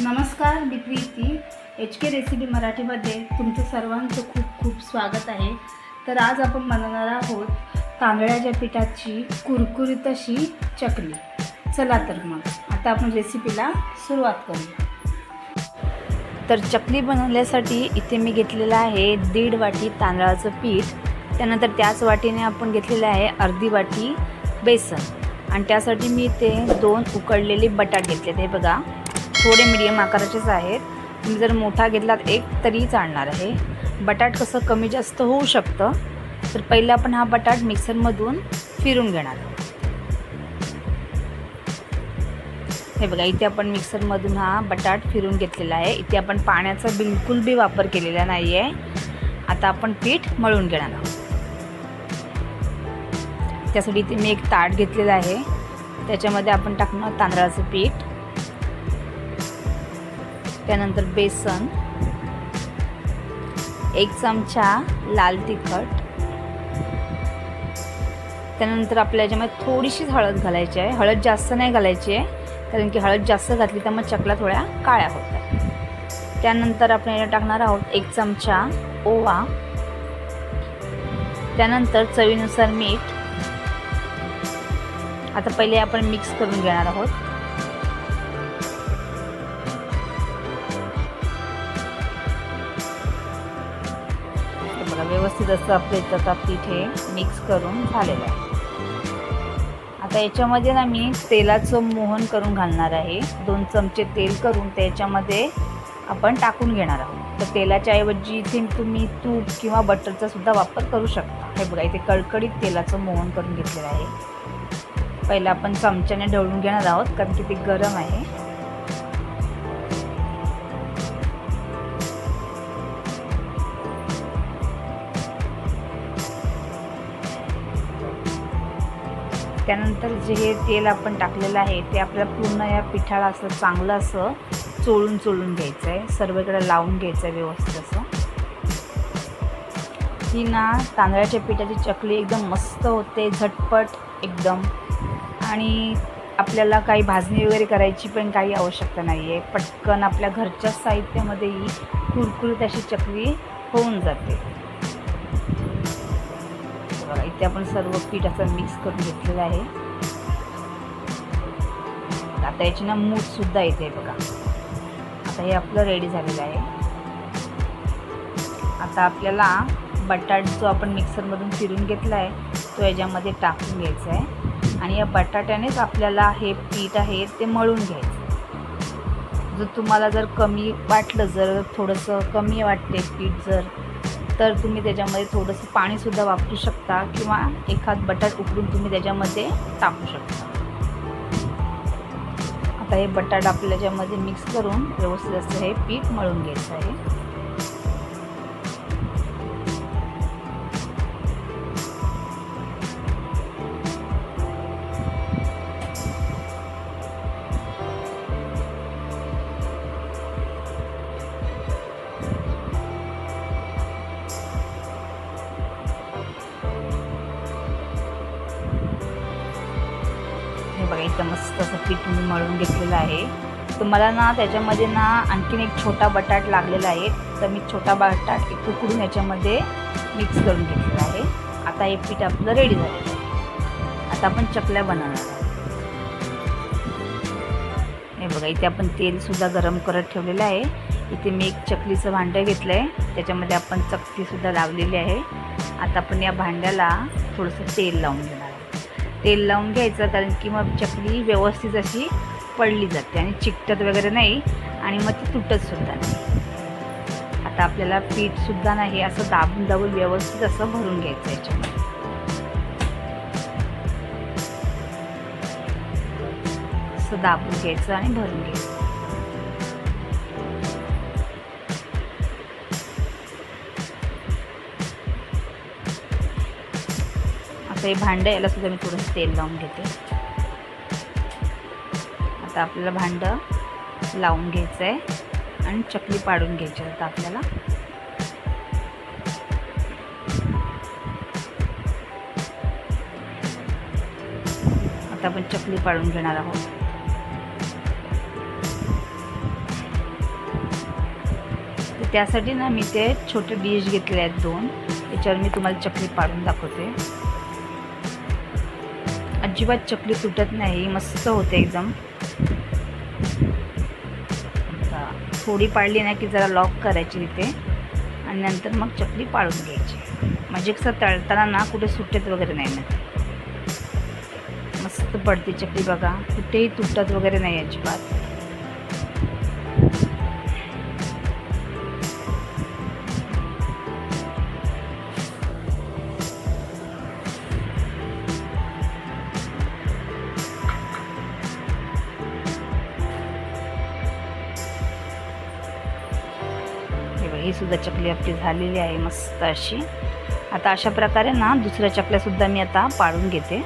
नमस्कार मी Preeti. H K recipe मराठीमध्ये तुमचं सर्वांचं खूप खूप स्वागत आहे. तर आज आपण बनवणार आहोत तांदळाच्या पिठाची कुरकुरीत अशी चकली. चला तर मग आता आपण रेसिपीला सुरुवात करूया. तर चकली बनवण्यासाठी इथे मी घेतलेलं आहे दीड वाटी तांदळाचं पीठ. त्यानंतर त्याच वाटीने आपण घेतलेलं आहे अर्धी वाटी बेसन. आणि त्यासाठी मी ते दोन उकडलेले बटाट घेतलेत हे बघा. थोडे मिडियम आकाराचेच आहेत. तुम्ही जर मोठा घेतलात एक तरी चालणार आहे. बटाट कसं कमी जास्त होऊ शकतं तर पहिलं आपण हा बटाट मिक्सरमधून फिरून घेणार. हे बघा इथे आपण मिक्सरमधून हा बटाट फिरून घेतलेला आहे. इथे आपण पाण्याचा बिलकुल बी वापर केलेला नाही आहे आता आपण पीठ मळून घेणार आहोत. त्यासाठी इथे मी एक ताट घेतलेलं आहे. त्याच्यामध्ये आपण टाकणार तांदळाचं पीठ. त्यानंतर बेसन एक चमचा लाल तिखट त्यानंतर आपल्या याच्यामध्ये थोडीशीच हळद घालायची आहे. हळद जास्त नाही घालायची आहे कारण की हळद जास्त घातली तर मग चकल्या थोड्या काळ्या होतात. त्यानंतर आपण याला टाकणार आहोत एक चमचा ओवा. त्यानंतर चवीनुसार मीठ. आता पहिले आपण मिक्स करून घेणार आहोत. बघा व्यवस्थित असं आपलं इथं पीठ हे मिक्स करून झालेलं आहे. आता याच्यामध्ये ना मी तेलाचं मोहन करून घालणार आहे. दोन चमचे तेल करून त्याच्यामध्ये आपण टाकून घेणार आहोत. तर तेलाच्या ऐवजी इथे तुम्ही तूप किंवा बटरचा सुद्धा वापर करू शकता. हे बघा इथे कडकडीत तेलाचं मोहन करून घेतलेलं आहे. पहिलं आपण चमच्याने ढवळून घेणार आहोत कारण की ते गरम आहे. त्यानंतर जे हे तेल आपण टाकलेलं आहे ते आपल्याला पूर्ण या पिठाला असं चांगलं असं चोळून चोळून घ्यायचं आहे सर्वकडे लावून घ्यायचं आहे व्यवस्थित असं. ही ना तांदळाच्या पिठाची चकली एकदम मस्त होते झटपट एकदम. आणि आपल्याला काही भाजणी वगैरे करायची पण काही आवश्यकता नाही आहे पटकन आपल्या घरच्या साहित्यामध्ये ही कुरकुरीत अशी चकली होऊन जाते. बघा इथे आपण सर्व पीठ असं मिक्स करून घेतलेलं आहे. आता याची ना मूठसुद्धा येते बघा. आता हे आपलं रेडी झालेलं आहे. आता आपल्याला बटाट जो आपण मिक्सरमधून फिरून घेतला आहे तो याच्यामध्ये टाकून घ्यायचा आहे. आणि या बटाट्यानेच आपल्याला हे पीठ आहे ते मळून घ्यायचं जर तुम्हाला जर कमी वाटलं जर थोडंसं कमी वाटते पीठ जर तर तुम्ही त्याच्यामध्ये थोडंसं पाणीसुद्धा वापरू शकता किंवा एखाद बटाट उकडून तुम्ही त्याच्यामध्ये टाकू शकता. आता हे बटाट आपल्याच्यामध्ये मिक्स करून व्यवस्थित असं हे पीठ मळून घ्यायचं आहे. हे बघा इथं मस्त असं पीठ मी मळून घेतलेलं आहे. तर मला ना त्याच्यामध्ये ना आणखीन एक छोटा बटाट लागलेला आहे. तर मी छोटा बटाट एक उकडून याच्यामध्ये मिक्स करून घेतलेला आहे. आता हे पीठ आपलं रेडी झालेलं आहे. आता आपण चकल्या बनवणार हे बघा इथे आपण तेलसुद्धा गरम करत ठेवलेलं आहे. इथे मी एक चकलीचं भांडं घेतलं आहे त्याच्यामध्ये आपण चकलीसुद्धा लावलेली आहे. आता आपण या भांड्याला थोडंसं तेल लावून घेणार तेल लावून घ्यायचं कारण की मग चकली व्यवस्थित अशी पडली जाते आणि चिकटत वगैरे नाही आणि मग ती तुटतसुद्धा नाही. आता आपल्याला पीठसुद्धा नाही असं दाबून दाबून व्यवस्थित असं भरून घ्यायचं याच्यामध्ये. असं दाबून घ्यायचं आणि भरून घ्यायचं. असं हे भांडं याला सुद्धा मी थोडंसं तेल लावून घेते. आता आपल्याला भांडं लावून घ्यायचं आहे आणि चकली पाडून घ्यायची आता आपल्याला. आता आपण चकली पाडून घेणार आहोत. त्यासाठी ना मी ते छोटे डिश घेतले आहेत दोन. त्याच्यावर मी तुम्हाला चकली पाडून दाखवते. अजिबात चकली तुटत नाही मस्त होते एकदम. थोडी पाडली ना की जरा लॉक करायची तिथे. आणि नंतर मग चकली पाळून घ्यायची. म्हणजे कसं तळताना ना कुठे सुटत वगैरे नाही ना. मस्त पडते चकली बघा. कुठेही तुटत वगैरे नाही अजिबात. बघा. ही सुद्धा चकली आपली झालेली आहे मस्त अशी. आता अशा प्रकारे ना दुसऱ्या चकल्यासुद्धा मी आता पाडून घेते.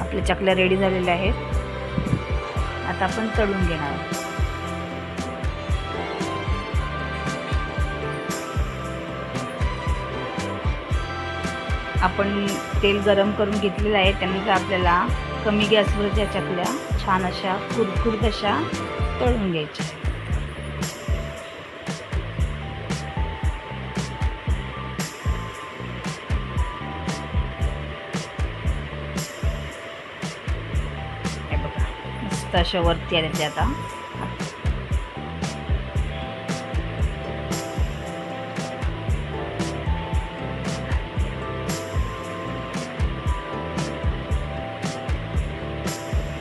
आपल्या चकल्या रेडी झालेल्या आहेत. आता आपण चढून घेणार आहोत. आपण तेल गरम करून घेतलेलं आहे. त्यानंतर आपल्याला कमी गॅसवर त्या चकल्या छान अशा कुरकुरीत अशा तळून घ्यायच्या. मस्त अशा वरती आले ते आता.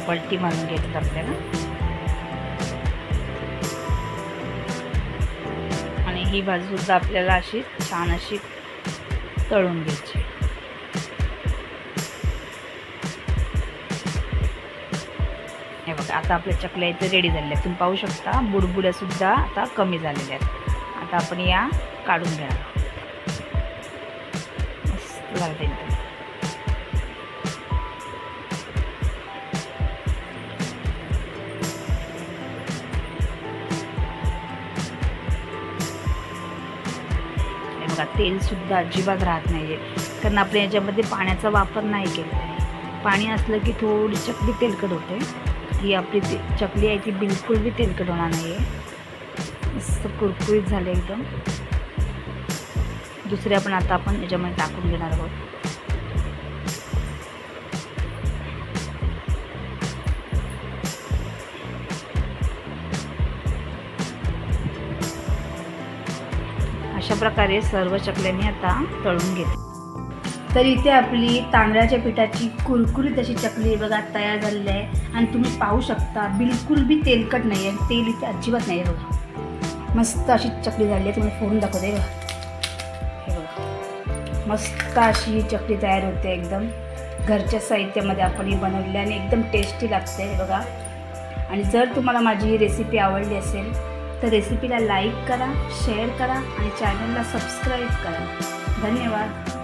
पलटी मारून घेतात आपल्याला. आणि ही बाजू सुद्धा आपल्याला अशी छान अशी तळून घ्यायची. हे बघा आता आपल्या चकल्या इथे रेडी झालेल्या आहेत. तुम्ही पाहू शकता बुडबुड्यासुद्धा आता कमी झालेल्या आहेत. आता आपण या काढून घ्या लागते बघा तेलसुद्धा अजिबात राहत नाही आहे कारण आपल्या याच्यामध्ये पाण्याचा वापर नाही केला आहे. पाणी असलं की थोडी चकली तेलकट होते. ही आपली ती चकली आहे ती बिलकुल बी तेलकट होणार नाही आहे मस्त कुरकुरीत झाले एकदम. दुसरे आपण आता आपण याच्यामध्ये टाकून घेणार आहोत. अशा प्रकारे सर्व चकल्यांनी आता तळून घेते तर इथे आपली तांदळाच्या पिठाची कुरकुरीत अशी चकली बघा तयार झालेली आहे. आणि तुम्ही पाहू शकता बिलकुल बी तेलकट नाही आहे तेल इथे अजिबात नाही आहे बघा. मस्त अशी चकली झाली आहे. तुम्ही फोडून दाखवते बघा. हे बघा. मस्त अशी ही चकली तयार होते एकदम. घरच्या साहित्यामध्ये आपण ही बनवली आणि एकदम टेस्टी लागते हे बघा. आणि जर तुम्हाला माझी ही रेसिपी आवडली असेल तर रेसिपीला लाईक करा शेअर करा आणि चॅनलला सबस्क्राईब करा. धन्यवाद.